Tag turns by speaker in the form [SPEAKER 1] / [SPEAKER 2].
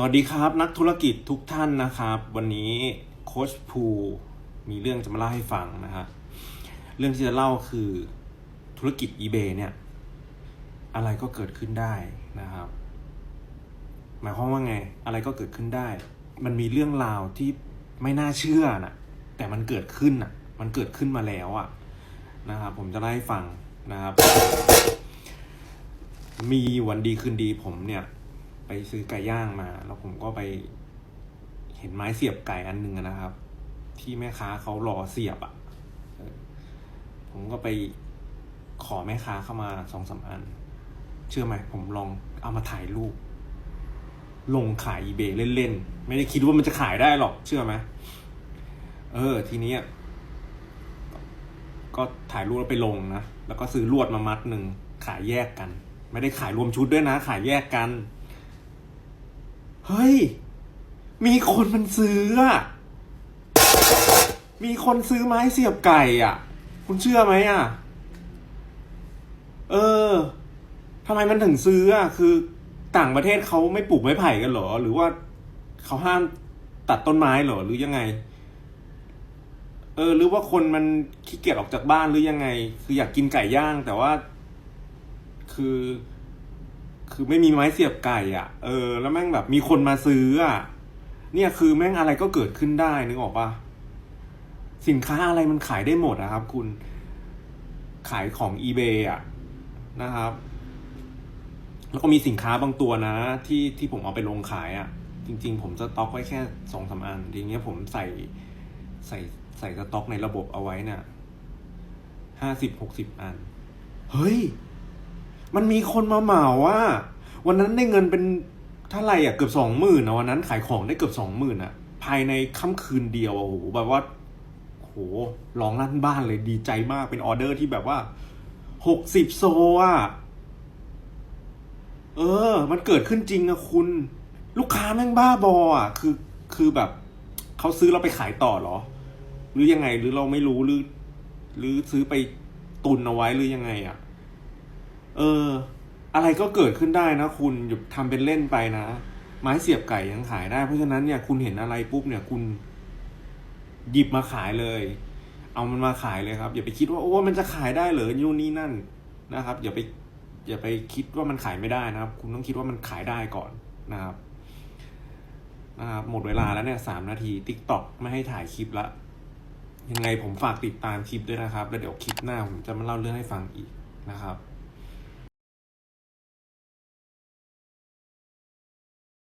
[SPEAKER 1] สวัสดีครับนักธุรกิจทุกท่านนะครับ วันนี้โค้ชภูมีเรื่องจะมาเล่าให้ฟังนะฮะเรื่องที่จะเล่าคือธุรกิจ eBay เนี่ย อะไรก็เกิดขึ้นได้นะครับ หมายความว่าไง อะไรก็เกิดขึ้นได้ มันมีเรื่องราวที่ไม่น่าเชื่อนะแต่มันเกิดขึ้นอะ มันเกิดขึ้นมาแล้วอะนะครับผมจะเล่าให้ฟังนะครับ มีวันดีคืนดีผมเนี่ย ไปซื้อไก่ย่างมา แล้วผมก็ไปเห็นไม้เสียบไก่อันหนึ่งนะครับ ที่แม่ค้าเขารอเสียบอะ่ะผมก็ไปขอแม่ค้าเข้ามาสองสามอัน เชื่อไหมผมลองเอามาถ่ายรูป ลงขายอีเบเล่นๆ ไม่ได้คิดว่ามันจะขายได้หรอก เชื่อไหมเออ ทีนี้ก็ถ่ายรูปแล้วไปลงนะ แล้วก็ซื้อลวดมามัดหนึ่งขายแยกกัน ไม่ได้ขายรวมชุดด้วยนะ ขายแยกกัน เฮ้ย มีคนมันซื้ออะมีคนซื้อไม้เสียบไก่อะ คุณเชื่อไหมอะ เออทำไมมันถึงซื้ออะ คือต่างประเทศเขาไม่ปลูกไม้ไผ่กันหรอ หรือว่าเขาห้ามตัดต้นไม้หรอ หรือยังไง เออ หรือว่าคนมันขี้เกียจออกจากบ้านหรือยังไง คืออยากกินไก่ย่างแต่ว่า คือ คือไม่มีไม้เสียบไก่อะ เออ แล้วแม่งแบบมีคนมาซื้ออะ เนี่ยคือแม่งอะไรก็เกิดขึ้นได้นึกออกปะสินค้าอะไรมันขายได้หมดนะครับ คุณ ขายของ eBay อะนะครับ แล้วก็มีสินค้าบางตัวนะ ที่ที่ผมเอาไปลงขายอะ จริง ๆ ผมสต็อกไว้แค่สองสามอันทีเนี้ยผมใส่ใส่ใส่สต็อกในระบบเอาไว้เนี่ยห้าสิบหกสิบอัน เฮ้ย มันมีคนมาเหมาว่า วันนั้นได้เงินเป็นเท่าไหร่อะเกือบสองหมื่นนะวันนั้นขายของได้เกือบสองหมื่นอะ ภายในค่ำคืนเดียวโอ้โหแบบว่าโหร้องลั่นบ้านเลยดีใจมากเป็นออเดอร์ที่แบบว่าหกสิบโซอะเออ มันเกิดขึ้นจริงอะคุณ ลูกค้าแม่งบ้าบออะคือคือแบบเขาซื้อเราไปขายต่อเหรอ หรือยังไงหรือเราไม่รู้หรือ หรือซื้อไปตุนเอาไว้หรือยังไงอะ เออ อะไรก็เกิดขึ้นได้นะคุณอย่าทำเป็นเล่นไปนะ ไม้เสียบไก่ยังขายได้ เพราะฉะนั้นเนี่ยคุณเห็นอะไรปุ๊บเนี่ยคุณ หยิบมาขายเลย เอามันมาขายเลยครับ อย่าไปคิดว่าโอ้มันจะขายได้เหรอนู่นนี่นั่นนะครับ อย่าไปอย่าไปคิดว่ามันขายไม่ได้นะครับ คุณต้องคิดว่ามันขายได้ก่อนนะครับนะครับหมดเวลาแล้วเนี่ยสามนาทีติ๊กต็อกไม่ให้ถ่ายคลิปละ ยังไงผมฝากติดตามคลิปด้วยนะครับ แล้วเดี๋ยวคลิปหน้าผมจะมาเล่าเรื่องให้ฟังอีกนะครับ